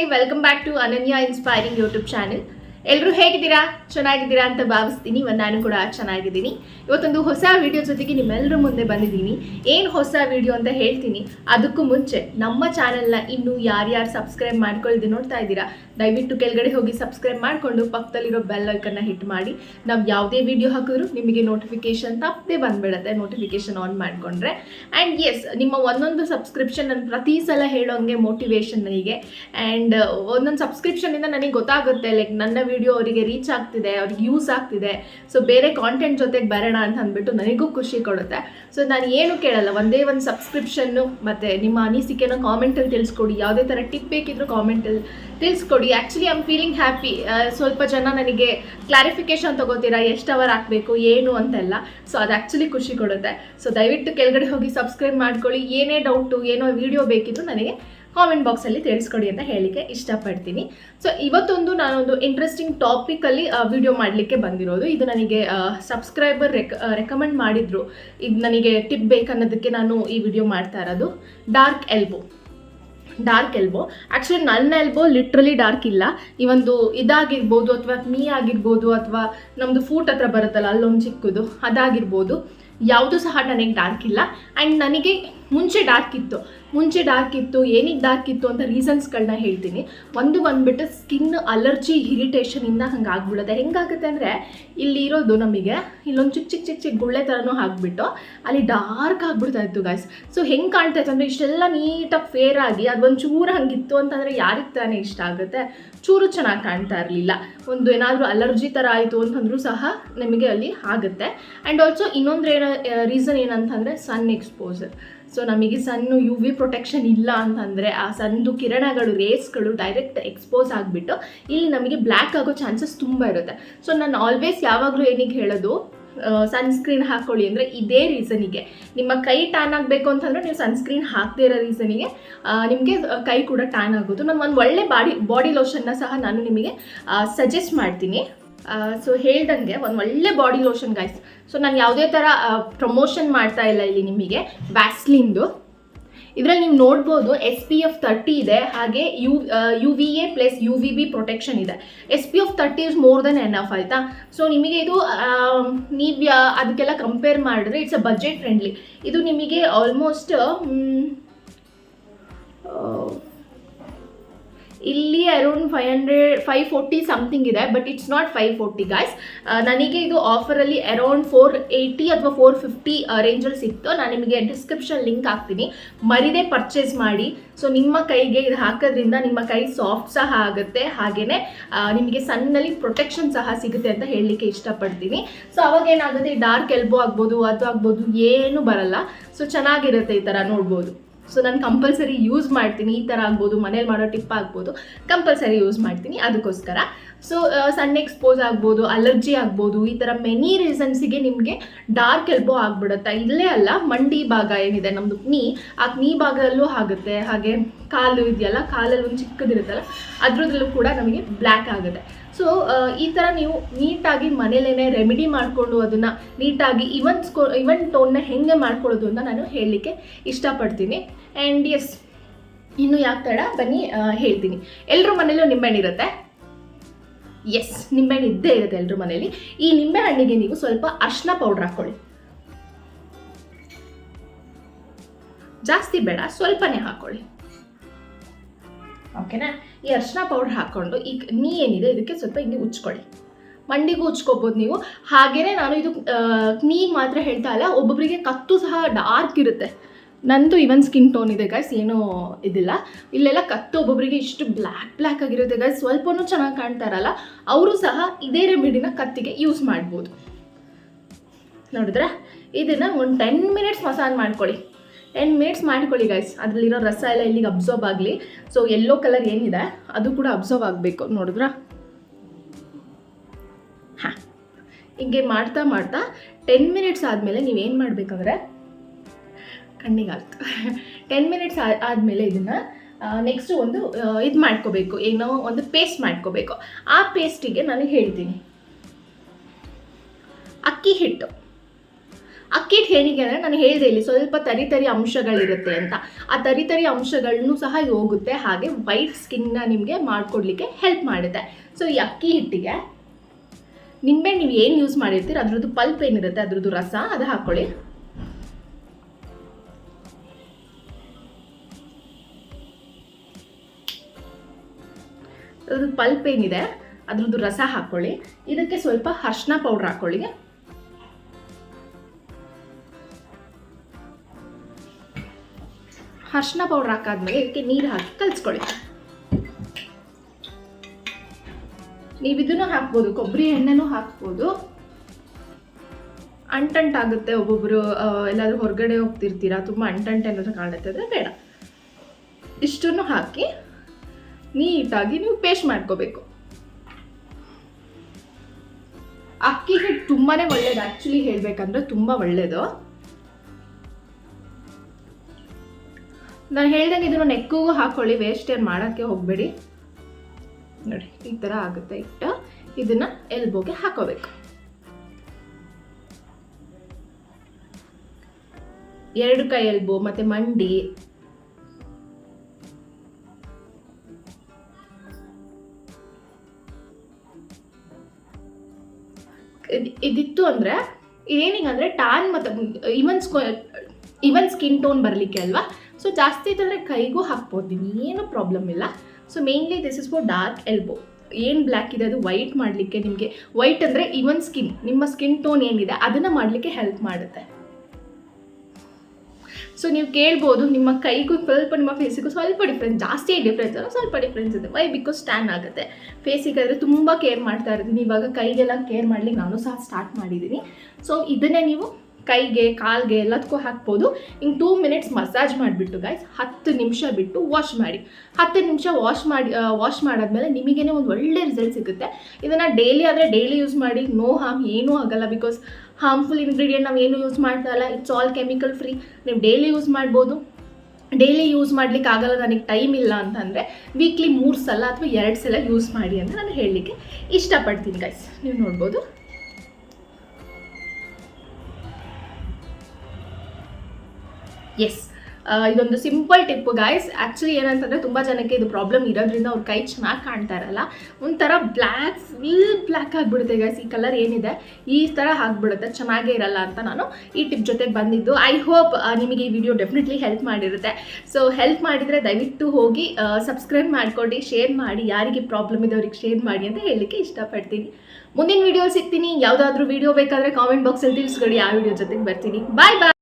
Namaste welcome back to Ananya inspiring YouTube channel ಎಲ್ಲರೂ ಹೇಗಿದ್ದೀರಾ? ಚೆನ್ನಾಗಿದ್ದೀರಾ ಅಂತ ಭಾವಿಸ್ತೀನಿ. ಇವತ್ತು ನಾನು ಕೂಡ ಚೆನ್ನಾಗಿದ್ದೀನಿ. ಇವತ್ತೊಂದು ಹೊಸ ವಿಡಿಯೋ ಜೊತೆಗೆ ನಿಮ್ಮೆಲ್ಲರ ಮುಂದೆ ಬಂದಿದ್ದೀನಿ. ಏನು ಹೊಸ ವಿಡಿಯೋ ಅಂತ ಹೇಳ್ತೀನಿ. ಅದಕ್ಕೂ ಮುಂಚೆ ನಮ್ಮ ಚಾನೆಲ್ನ ಇನ್ನೂ ಯಾರ್ಯಾರು ಸಬ್ಸ್ಕ್ರೈಬ್ ಮಾಡ್ಕೊಳ್ದೆ ನೋಡ್ತಾ ಇದ್ದೀರಾ, ದಯವಿಟ್ಟು ಕೆಳಗಡೆ ಹೋಗಿ ಸಬ್ಸ್ಕ್ರೈಬ್ ಮಾಡಿಕೊಂಡು ಪಕ್ಕದಲ್ಲಿರೋ ಬೆಲ್ ಐಕನ್ನ ಹಿಟ್ ಮಾಡಿ. ನಾವು ಯಾವುದೇ ವಿಡಿಯೋ ಹಾಕಿದ್ರು ನಿಮಗೆ ನೋಟಿಫಿಕೇಶನ್ ತಪ್ಪದೇ ಬಂದ್ಬಿಡುತ್ತೆ ನೋಟಿಫಿಕೇಶನ್ ಆನ್ ಮಾಡಿಕೊಂಡ್ರೆ. ಆ್ಯಂಡ್ ಎಸ್ ನಿಮ್ಮ ಒಂದೊಂದು ಸಬ್ಸ್ಕ್ರಿಪ್ಷನ್ ನಾನು ಪ್ರತಿ ಸಲ ಹೇಳೋಂಗೆ ಮೋಟಿವೇಶನ್ ನನಗೆ. ಆ್ಯಂಡ್ ಒಂದೊಂದು ಸಬ್ಸ್ಕ್ರಿಪ್ಷನಿಂದ ನನಗೆ ಗೊತ್ತಾಗುತ್ತೆ ಲೈಕ್ ನನ್ನ ವಿಡಿಯೋ ಅವರಿಗೆ ರೀಚ್ ಆಗ್ತಿದೆ, ಅವ್ರಿಗೆ ಯೂಸ್ ಆಗ್ತಿದೆ. ಸೊ ಬೇರೆ ಕಾಂಟೆಂಟ್ ಜೊತೆಗೆ ಬರೋಣ ಅಂತ ಅಂದ್ಬಿಟ್ಟು ನನಗೂ ಖುಷಿ ಕೊಡುತ್ತೆ. ಸೊ ನಾನು ಏನು ಕೇಳಲ್ಲ, ಒಂದೇ ಒಂದು ಸಬ್ಸ್ಕ್ರಿಪ್ಷನ್ನು ಮತ್ತು ನಿಮ್ಮ ಅನಿಸಿಕೆನ ಕಾಮೆಂಟಲ್ಲಿ ತಿಳಿಸ್ಕೊಡಿ. ಯಾವುದೇ ಥರ ಟಿಪ್ ಬೇಕಿದ್ರು ಕಾಮೆಂಟಲ್ಲಿ ತಿಳಿಸ್ಕೊಡಿ. Actually I am feeling happy ಸ್ವಲ್ಪ ಜನ ನನಗೆ ಕ್ಲಾರಿಫಿಕೇಷನ್ ತೊಗೋತೀರಾ, ಎಷ್ಟು ಅವರ್ ಹಾಕಬೇಕು ಏನು ಅಂತೆಲ್ಲ. ಸೊ ಅದು ಆ್ಯಕ್ಚುಲಿ ಖುಷಿ ಕೊಡುತ್ತೆ. ಸೊ ದಯವಿಟ್ಟು ಕೆಳಗಡೆ ಹೋಗಿ ಸಬ್ಸ್ಕ್ರೈಬ್ ಮಾಡ್ಕೊಳ್ಳಿ. ಏನೇ ಡೌಟು ಏನೋ ವಿಡಿಯೋ ಬೇಕಿದ್ರು ನನಗೆ ಕಾಮೆಂಟ್ ಬಾಕ್ಸಲ್ಲಿ ತಿಳಿಸ್ಕೊಡಿ ಅಂತ ಹೇಳಲಿಕ್ಕೆ ಇಷ್ಟಪಡ್ತೀನಿ. ಸೊ ಇವತ್ತೊಂದು ನಾನೊಂದು ಇಂಟ್ರೆಸ್ಟಿಂಗ್ ಟಾಪಿಕಲ್ಲಿ ವಿಡಿಯೋ ಮಾಡಲಿಕ್ಕೆ ಬಂದಿರೋದು. ಇದು ನನಗೆ ಸಬ್ಸ್ಕ್ರೈಬರ್ ರೆಕ್ ರೆಕಮೆಂಡ್ ಮಾಡಿದರು. ಇದು ನನಗೆ ಟಿಪ್ ಬೇಕನ್ನೋದಕ್ಕೆ ನಾನು ಈ ವಿಡಿಯೋ ಮಾಡ್ತಾ ಇರೋದು. Dark elbow dark elbow actually ನನ್ನ ಎಲ್ಬೋ ಲಿಟ್ರಲಿ ಡಾರ್ಕ್ ಇಲ್ಲ. ಈ ಒಂದು ಇದಾಗಿರ್ಬೋದು ಅಥವಾ ನೀ ಆಗಿರ್ಬೋದು ಅಥವಾ ನಮ್ಮದು ಫೂಟ್ ಹತ್ರ ಬರುತ್ತಲ್ಲ, ಅಲ್ಲೊಂದು ಚಿಕ್ಕದು, ಅದಾಗಿರ್ಬೋದು. ಯಾವುದೂ ಸಹ ನನಗೆ ಡಾರ್ಕ್ ಇಲ್ಲ. ಆ್ಯಂಡ್ ನನಗೆ ಮುಂಚೆ ಡಾರ್ಕ್ ಇತ್ತು. ಮುಂಚೆ ಡಾರ್ಕ್ ಇತ್ತು, ಏನಿಗೆ ಡಾರ್ಕ್ ಇತ್ತು ಅಂತ ರೀಸನ್ಸ್ಗಳನ್ನ ಹೇಳ್ತೀನಿ. ಒಂದು ಬಂದುಬಿಟ್ಟು ಸ್ಕಿನ್ ಅಲರ್ಜಿ ಇರಿಟೇಷನಿಂದ ಹಂಗೆ ಆಗ್ಬಿಡುತ್ತೆ ಹೆಂಗಾಗುತ್ತೆ ಅಂದರೆ, ಇಲ್ಲಿ ಇರೋದು ನಮಗೆ, ಇಲ್ಲೊಂದು ಚಿಕ್ಕ ಚಿಕ್ಕ ಚಿಕ್ಕ ಚಿಕ್ಕ ಗುಳ್ಳೆ ಥರನೂ ಹಾಕ್ಬಿಟ್ಟು ಅಲ್ಲಿ ಡಾರ್ಕ್ ಆಗ್ಬಿಡ್ತಾ ಇತ್ತು ಗಾಯ್ಸ್ ಸೊ ಹೆಂಗೆ ಕಾಣ್ತಾ ಇತ್ತು ಅಂದರೆ, ಇಷ್ಟೆಲ್ಲ ನೀಟಾಗಿ ಫೇರ್ ಆಗಿ ಅದೊಂದು ಚೂರು ಹಂಗಿತ್ತು ಅಂತಂದರೆ ಯಾರಿಗೆ ತಾನೇ ಇಷ್ಟ ಆಗುತ್ತೆ? ಚೂರು ಚೆನ್ನಾಗಿ ಕಾಣ್ತಾ ಇರಲಿಲ್ಲ. ಒಂದು ಏನಾದರೂ ಅಲರ್ಜಿ ಥರ ಆಯಿತು ಅಂತಂದ್ರೂ ಸಹ ನಮಗೆ ಅಲ್ಲಿ ಆಗುತ್ತೆ. ಆ್ಯಂಡ್ ಆಲ್ಸೋ ಇನ್ನೊಂದು ಏನ ರೀಸನ್ ಏನಂತಂದರೆ ಸನ್ ಎಕ್ಸ್ಪೋಸರ್ ಸೊ ನಮಗೆ ಸನ್ನು ಯು ವಿ ಪ್ರೊಟೆಕ್ಷನ್ ಇಲ್ಲ ಅಂತಂದರೆ ಆ ಸನ್ದು ಕಿರಣಗಳು ರೇಸ್ಗಳು ಡೈರೆಕ್ಟ್ ಎಕ್ಸ್ಪೋಸ್ ಆಗಿಬಿಟ್ಟು ಇಲ್ಲಿ ನಮಗೆ ಬ್ಲ್ಯಾಕ್ ಆಗೋ ಚಾನ್ಸಸ್ ತುಂಬ ಇರುತ್ತೆ. ಸೊ ನಾನು ಆಲ್ವೇಸ್ ಯಾವಾಗಲೂ ಏನಿಗೆ ಹೇಳೋದು ಸನ್ಸ್ಕ್ರೀನ್ ಹಾಕ್ಕೊಳ್ಳಿ ಅಂದರೆ ಇದೇ ರೀಸನಿಗೆ ನಿಮ್ಮ ಕೈ ಟ್ಯಾನ್ ಆಗಬೇಕು ಅಂತಂದರೆ ನೀವು ಸನ್ಸ್ಕ್ರೀನ್ ಹಾಕದೇ ಇರೋ ರೀಸನಿಗೆ ನಿಮಗೆ ಕೈ ಕೂಡ ಟ್ಯಾನ್ ಆಗೋದು. ನಾನು ಒಂದು ಒಳ್ಳೆ ಬಾಡಿ ಬಾಡಿ ಲೋಷನ್ನ ಸಹ ನಾನು ನಿಮಗೆ ಸಜೆಸ್ಟ್ ಮಾಡ್ತೀನಿ. ಸೊ ಹೇಳ್ದಂಗೆ ಒಂದು ಒಳ್ಳೆ ಬಾಡಿ ಲೋಷನ್ ಗಾಯ್ಸ್ ಸೊ ನಾನು ಯಾವುದೇ ಥರ ಪ್ರಮೋಷನ್ ಮಾಡ್ತಾ ಇಲ್ಲ ಇಲ್ಲಿ ನಿಮಗೆ. ವ್ಯಾಸ್ಲಿನ್ದು ಇದರಲ್ಲಿ ನೀವು ನೋಡ್ಬೋದು ಎಸ್ ಪಿ ಎಫ್ ತರ್ಟಿ ಇದೆ, ಹಾಗೆ U U V A plus U V B protection ಇದೆ. S P F thirty is more than enough ಆಯಿತಾ? ಸೊ ನಿಮಗೆ ಇದು ನೀವು ಅದಕ್ಕೆಲ್ಲ ಕಂಪೇರ್ ಮಾಡಿದ್ರೆ ಇಟ್ಸ್ ಅ ಬಜೆಟ್ ಫ್ರೆಂಡ್ಲಿ ಇದು ನಿಮಗೆ ಆಲ್ಮೋಸ್ಟ್ ಇಲ್ಲಿ around five hundred five forty something ಇದೆ but it's not five forty guys ನನಗೆ ಇದು ಆಫರಲ್ಲಿ ಅರೌಂಡ್ ಫೋರ್ ಏಯ್ಟಿ ಅಥವಾ ಫೋರ್ ಫಿಫ್ಟಿ ರೇಂಜಲ್ಲಿ ಸಿಕ್ತು. ನಾನು ನಿಮಗೆ ಡಿಸ್ಕ್ರಿಪ್ಷನ್ ಲಿಂಕ್ ಹಾಕ್ತೀನಿ. ಮರಿದೇ ಪರ್ಚೇಸ್ ಮಾಡಿ. ಸೊ ನಿಮ್ಮ ಕೈಗೆ ಇದು ಹಾಕೋದ್ರಿಂದ ನಿಮ್ಮ ಕೈ ಸಾಫ್ಟ್ ಸಹ ಆಗುತ್ತೆ. ಹಾಗೆಯೇ ನಿಮಗೆ ಸಣ್ಣಲ್ಲಿ ಪ್ರೊಟೆಕ್ಷನ್ ಸಹ ಸಿಗುತ್ತೆ ಅಂತ ಹೇಳಲಿಕ್ಕೆ ಇಷ್ಟಪಡ್ತೀನಿ. ಸೊ ಅವಾಗ ಏನಾಗುತ್ತೆ? ಡಾರ್ಕ್ ಎಲ್ಬೋ ಆಗ್ಬೋದು, ಅದು ಆಗ್ಬೋದು, ಏನು ಬರಲ್ಲ. ಸೊ ಚೆನ್ನಾಗಿರುತ್ತೆ ಈ ಥರ ನೋಡ್ಬೋದು. ಸೊ ನಾನು ಕಂಪಲ್ಸರಿ ಯೂಸ್ ಮಾಡ್ತೀನಿ. ಈ ಥರ ಆಗ್ಬೋದು, ಮನೇಲಿ ಮಾಡೋ ಟಿಪ್ ಆಗ್ಬೋದು. ಕಂಪಲ್ಸರಿ ಯೂಸ್ ಮಾಡ್ತೀನಿ. ಅದಕ್ಕೋಸ್ಕರ. ಸೊ ಸಣ್ಣ ಎಕ್ಸ್ಪೋಸ್ ಆಗ್ಬೋದು ಅಲರ್ಜಿ ಆಗ್ಬೋದು, ಈ ಥರ ಮೆನಿ ರೀಸನ್ಸಿಗೆ ನಿಮಗೆ ಡಾರ್ಕ್ ಎಲ್ಬೋ ಆಗ್ಬಿಡುತ್ತೆ. ಇಲ್ಲೇ ಅಲ್ಲ, ಮಂಡಿ ಭಾಗ ಏನಿದೆ ನಮ್ಮದು ನೀ ಆ ನೀ ಭಾಗದಲ್ಲೂ ಆಗುತ್ತೆ. ಹಾಗೆ ಕಾಲು ಇದೆಯಲ್ಲ ಕಾಲಲ್ಲಿ ಒಂದು ಚಿಕ್ಕದಿರುತ್ತಲ್ಲ ಅದ್ರದ್ರಲ್ಲೂ ಕೂಡ ನಮಗೆ ಬ್ಲ್ಯಾಕ್ ಆಗುತ್ತೆ. ಸೊ ಈ ಥರ ನೀವು ನೀಟಾಗಿ ಮನೇಲೇ ರೆಮಿಡಿ ಮಾಡಿಕೊಂಡು ಅದನ್ನು ನೀಟಾಗಿ ಇವನ್ ಸ್ಕೋ ಇವನ್ ಟೋನ್ನ ಹೆಂಗೆ ಮಾಡ್ಕೊಳ್ಳೋದು ಅಂತ ನಾನು ಹೇಳಲಿಕ್ಕೆ ಇಷ್ಟಪಡ್ತೀನಿ. ಆ್ಯಂಡ್ ಎಸ್ ಇನ್ನು ಯಾಕೆ ತಡ? ಬನ್ನಿ ಹೇಳ್ತೀನಿ. ಎಲ್ಲರ ಮನೇಲೂ ನಿಂಬೆಹಣ್ಣು ಇರುತ್ತೆ? ಎಸ್ ನಿಂಬೆಹಣ್ಣು ಇದ್ದೇ ಇರುತ್ತೆ ಎಲ್ಲರ ಮನೇಲಿ. ಈ ನಿಂಬೆಹಣ್ಣಿಗೆ ನೀವು ಸ್ವಲ್ಪ ಅರ್ಶಿನ ಪೌಡ್ರ್ ಹಾಕ್ಕೊಳ್ಳಿ. ಜಾಸ್ತಿ ಬೇಡ, ಸ್ವಲ್ಪನೇ ಹಾಕ್ಕೊಳ್ಳಿ. ಓಕೆನಾ ಈ ಅರ್ಶಿನ ಪೌಡ್ರ್ ಹಾಕ್ಕೊಂಡು ಈ ನೀ ಏನಿದೆ ಇದಕ್ಕೆ ಸ್ವಲ್ಪ ಹಿಂಗೆ ಉಚ್ಕೊಳ್ಳಿ ಮಂಡಿಗೂ ಉಚ್ಕೋಬೋದು ನೀವು. ಹಾಗೆಯೇ ನಾನು ಇದು ನೀ ಮಾತ್ರ ಹೇಳ್ತಾ ಇಲ್ಲ ಒಬ್ಬೊಬ್ಬರಿಗೆ ಕತ್ತು ಸಹ ಡಾರ್ಕ್ ಇರುತ್ತೆ. ನಂದು ಇವನ್ ಸ್ಕಿನ್ ಟೋನ್ ಇದೆ ಗೈಸ್ ಏನೂ ಇದಿಲ್ಲ. ಇಲ್ಲೆಲ್ಲ ಕತ್ತು ಒಬ್ಬೊಬ್ಬರಿಗೆ ಇಷ್ಟು ಬ್ಲ್ಯಾಕ್ ಬ್ಲ್ಯಾಕ್ ಆಗಿರುತ್ತೆ ಗೈಸ್ ಸ್ವಲ್ಪನೂ ಚೆನ್ನಾಗಿ ಕಾಣ್ತಾ ಇರಲ್ಲ. ಅವರು ಸಹ ಇದೇ ರೆಮಿಡಿನ ಕತ್ತಿಗೆ ಯೂಸ್ ಮಾಡ್ಬೋದು. ನೋಡಿದ್ರೆ? ಇದನ್ನು ಒಂದು ಟೆನ್ ಮಿನಿಟ್ಸ್ ಮಸಾಜ್ ಮಾಡ್ಕೊಳ್ಳಿ. ಟೆನ್ ಮಿನಿಟ್ಸ್ ಮಾಡ್ಕೊಳ್ಳಿ ಗೈಸ್ ಅದರಲ್ಲಿರೋ ರಸ ಎಲ್ಲ ಇಲ್ಲಿಗೆ ಅಬ್ಸರ್ವ್ ಆಗಲಿ. ಸೊ ಎಲ್ಲೋ ಕಲರ್ ಏನಿದೆ, ಅದು ಕೂಡ ಅಬ್ಸರ್ವ್ ಆಗಬೇಕು. ನೋಡಿದ್ರಾ? ಹಾಂ. ಹಿಂಗೆ ಮಾಡ್ತಾ ಮಾಡ್ತಾ ಟೆನ್ ಮಿನಿಟ್ಸ್ ಆದಮೇಲೆ ನೀವೇನು ಮಾಡಬೇಕಂದ್ರೆ ಕಣ್ಣಿಗಾಗ್ತು ಟೆನ್ ಮಿನಿಟ್ಸ್ ಆದಮೇಲೆ ಇದನ್ನು ನೆಕ್ಸ್ಟು ಒಂದು ಇದು ಮಾಡ್ಕೋಬೇಕು. ಏನೋ ಒಂದು ಪೇಸ್ಟ್ ಮಾಡ್ಕೋಬೇಕು. ಆ ಪೇಸ್ಟಿಗೆ ನಾನು ಹೇಳ್ತೀನಿ. ಅಕ್ಕಿ ಹಿಟ್ಟು. ಅಕ್ಕಿ ಹಿಟ್ಟು ಏನಿಗೆ ಅಂದರೆ ನಾನು ಹೇಳಿದೆ ಇಲ್ಲಿ ಸ್ವಲ್ಪ ತರಿತರಿ ತರಿ ಅಂಶಗಳಿರುತ್ತೆ ಅಂತ. ಆ ತರಿತರಿ ತರಿ ಅಂಶಗಳನ್ನು ಸಹ ಹೋಗುತ್ತೆ. ಹಾಗೆ ವೈಟ್ ಸ್ಕಿನ್ನ ನಿಮಗೆ ಮಾಡಿಕೊಡ್ಲಿಕ್ಕೆ ಹೆಲ್ಪ್ ಮಾಡುತ್ತೆ. ಸೊ ಈ ಅಕ್ಕಿ ಹಿಟ್ಟಿಗೆ ನಿಂಬೆ ನೀವು ಏನು ಯೂಸ್ ಮಾಡಿರ್ತೀರ? ಅದ್ರದ್ದು ಪಲ್ಪ್ ಏನಿರುತ್ತೆ? ಅದ್ರದ್ದು ರಸ, ಅದು ಹಾಕ್ಕೊಳ್ಳಿ ಅದ್ರದ್ದು ಪಲ್ಪ್ ಏನಿದೆ? ಅದ್ರದ್ದು ರಸ ಹಾಕ್ಕೊಳ್ಳಿ ಇದಕ್ಕೆ ಸ್ವಲ್ಪ ಅರ್ಶಿನ ಪೌಡ್ರ್ ಹಾಕ್ಕೊಳ್ಳಿ ಅರ್ಶಿನ ಪೌಡ್ರ್ ಹಾಕಾದ್ಮೇಲೆ ಇದಕ್ಕೆ ನೀರು ಹಾಕಿ ಕಲಿಸ್ಕೊಳ್ಳಿ. ನೀವು ಇದನ್ನು ಹಾಕ್ಬೋದು, ಕೊಬ್ಬರಿ ಎಣ್ಣೆನೂ ಹಾಕ್ಬೋದು. ಅಂಟಂಟಾಗುತ್ತೆ ಒಬ್ಬೊಬ್ಬರು ಎಲ್ಲಾದರೂ ಹೊರಗಡೆ ಹೋಗ್ತಿರ್ತೀರಾ, ತುಂಬ ಅಂಟಂಟ್ ಏನಾದರೂ ಕಾಣುತ್ತೆ, ಅಂದರೆ ಬೇಡ. ಇಷ್ಟನ್ನು ಹಾಕಿ ನೀಟಾಗಿ ನೀವು ಪೇಸ್ಟ್ ಮಾಡ್ಕೋಬೇಕು. ಅಕ್ಕಿ ಹಿಟ್ಟು ತುಂಬಾ ಒಳ್ಳೇದು ಆ್ಯಕ್ಚುಲಿ ಹೇಳಬೇಕಂದ್ರೆ ತುಂಬ ಒಳ್ಳೆಯದು ನಾನು ಹೇಳ್ದಂಗೆ ಇದನ್ನು ನೆಕ್ಕಿಗೂ ಹಾಕೊಳ್ಳಿ ವೇಸ್ಟ್ ಏನು ಮಾಡೋಕ್ಕೆ ಹೋಗಬೇಡಿ. ನೋಡಿ, ಈ ಥರ ಆಗುತ್ತೆ ಇಟ್ಟು ಇದನ್ನು ಎಲ್ಬೋಗೆ ಹಾಕೋಬೇಕು. ಎರಡು ಕೈ ಎಲ್ಬೋ ಮತ್ತೆ ಮಂಡಿ. ಇದಿತ್ತು ಅಂದರೆ ಅಂದ್ರೆ ಟ್ಯಾನ್ ಮತ್ತು ಇವನ್ ಸ್ಕೋ ಇವನ್ ಸ್ಕಿನ್ ಟೋನ್ ಬರಲಿಕ್ಕೆ ಅಲ್ವಾ? ಸೊ ಜಾಸ್ತಿ ಇದ್ರೆ ಕೈಗೂ ಹಾಕ್ಬೋದು ಏನು ಪ್ರಾಬ್ಲಮ್ ಇಲ್ಲ. So mainly this is for dark elbow ಏನು ಬ್ಲ್ಯಾಕ್ ಇದೆ, ಅದು ವೈಟ್ ಮಾಡಲಿಕ್ಕೆ ನಿಮಗೆ. ವೈಟ್ ಅಂದರೆ ಇವನ್ ಸ್ಕಿನ್ ನಿಮ್ಮ ಸ್ಕಿನ್ ಟೋನ್ ಏನಿದೆ, ಅದನ್ನು ಮಾಡಲಿಕ್ಕೆ ಹೆಲ್ಪ್ ಮಾಡುತ್ತೆ. ಸೊ ನೀವು ಕೇಳ್ಬೋದು, ನಿಮ್ಮ ಕೈಗೂ ಸ್ವಲ್ಪ ನಿಮ್ಮ ಫೇಸಿಗೂ ಸ್ವಲ್ಪ ಡಿಫ್ರೆನ್ಸ್ ಜಾಸ್ತಿ ಡಿಫ್ರೆನ್ಸ್ ಅಲ್ಲ ಸ್ವಲ್ಪ ಡಿಫ್ರೆನ್ಸ್ ಇದೆ. ವೈ ಬಿಕಾಸ್ ಸ್ಟ್ಯಾನ್ ಆಗುತ್ತೆ. ಫೇಸಿಗಾದರೆ ತುಂಬ ಕೇರ್ ಮಾಡ್ತಾ ಇರ್ತೀನಿ. ಇವಾಗ ಕೈಗೆಲ್ಲ ಕೇರ್ ಮಾಡ್ಲಿಕ್ಕೆ ನಾನು ಸಹ ಸ್ಟಾರ್ಟ್ ಮಾಡಿದ್ದೀನಿ. ಸೊ ಇದನ್ನೇ ನೀವು ಕೈಗೆ, ಕಾಲ್ಗೆ ಎಲ್ಲದಕ್ಕೂ ಹಾಕ್ಬೋದು. ಹಿಂಗೆ ಟೂ ಮಿನಿಟ್ಸ್ ಮಸಾಜ್ ಮಾಡಿಬಿಟ್ಟು ಗೈಸ್ ಹತ್ತು ನಿಮಿಷ ಬಿಟ್ಟು ವಾಶ್ ಮಾಡಿ. ಹತ್ತು ನಿಮಿಷ ವಾಶ್ ಮಾಡಿ ವಾಶ್ ಮಾಡಾದ್ಮೇಲೆ ನಿಮಗೇನೆ ಒಂದು ಒಳ್ಳೆ ರಿಸಲ್ಟ್ ಸಿಗುತ್ತೆ. ಇದನ್ನು ಡೈಲಿ ಆದರೆ ಡೈಲಿ ಯೂಸ್ ಮಾಡಿ ನೋ ಹಾರ್ಮ್ ಏನೂ ಆಗಲ್ಲ ಬಿಕಾಸ್ ಹಾರ್ಮ್ಫುಲ್ ಇಂಗ್ರೀಡಿಯೆಂಟ್ ನಾವು ಏನು ಯೂಸ್ ಮಾಡ್ತಾ ಇಲ್ಲ. ಇಟ್ಸ್ ಆಲ್ ಕೆಮಿಕಲ್ ಫ್ರೀ ನೀವು ಡೈಲಿ ಯೂಸ್ ಮಾಡ್ಬೋದು. ಡೈಲಿ ಯೂಸ್ ಮಾಡ್ಲಿಕ್ಕೆ ಆಗಲ್ಲ, ನನಗೆ ಟೈಮ್ ಇಲ್ಲ ಅಂತಂದರೆ ವೀಕ್ಲಿ ಮೂರು ಸಲ ಅಥವಾ ಎರಡು ಸಲ ಯೂಸ್ ಮಾಡಿ ಅಂತ ನಾನು ಹೇಳಲಿಕ್ಕೆ ಇಷ್ಟಪಡ್ತೀನಿ ಗೈಸ್ ನೀವು ನೋಡ್ಬೋದು. ಎಸ್ ಇದೊಂದು ಸಿಂಪಲ್ ಟಿಪ್ ಗಾಯ್ಸ್ ಆ್ಯಕ್ಚುಲಿ ಏನಂತಂದರೆ ತುಂಬ ಜನಕ್ಕೆ ಇದು ಪ್ರಾಬ್ಲಮ್ ಇರೋದ್ರಿಂದ ಅವ್ರ ಕೈ ಚೆನ್ನಾಗಿ ಕಾಣ್ತಾ ಇರಲ್ಲ. ಒಂಥರ ಬ್ಲ್ಯಾಕ್ ಫುಲ್ ಬ್ಲ್ಯಾಕ್ ಆಗಿಬಿಡುತ್ತೆ ಗಾಯ್ಸ್ ಈ ಕಲರ್ ಏನಿದೆ, ಈ ಥರ ಆಗಿಬಿಡುತ್ತೆ. ಚೆನ್ನಾಗೇ ಇರಲ್ಲ ಅಂತ ನಾನು ಈ ಟಿಪ್ ಜೊತೆಗೆ ಬಂದಿದ್ದು. ಐ ಹೋಪ್ ನಿಮಗೆ ಈ ವಿಡಿಯೋ ಡೆಫಿನೆಟ್ಲಿ ಹೆಲ್ಪ್ ಮಾಡಿರುತ್ತೆ. ಸೊ ಹೆಲ್ಪ್ ಮಾಡಿದರೆ ದಯವಿಟ್ಟು ಹೋಗಿ ಸಬ್ಸ್ಕ್ರೈಬ್ ಮಾಡ್ಕೊಂಡು ಶೇರ್ ಮಾಡಿ, ಯಾರಿಗೆ ಪ್ರಾಬ್ಲಮ್ ಇದೆ ಅವ್ರಿಗೆ ಶೇರ್ ಮಾಡಿ ಅಂತ ಹೇಳಲಿಕ್ಕೆ ಇಷ್ಟಪಡ್ತೀನಿ. ಮುಂದಿನ ವಿಡಿಯೋ ಸಿಗ್ತೀನಿ. ಯಾವುದಾದ್ರೂ ವಿಡಿಯೋ ಬೇಕಾದರೆ ಕಾಮೆಂಟ್ ಬಾಕ್ಸಲ್ಲಿ ತಿಳಿಸ್ಕೊಡಿ. ಆ ವಿಡಿಯೋ ಜೊತೆಗೆ ಬರ್ತೀನಿ. ಬಾಯ್ ಬಾಯ್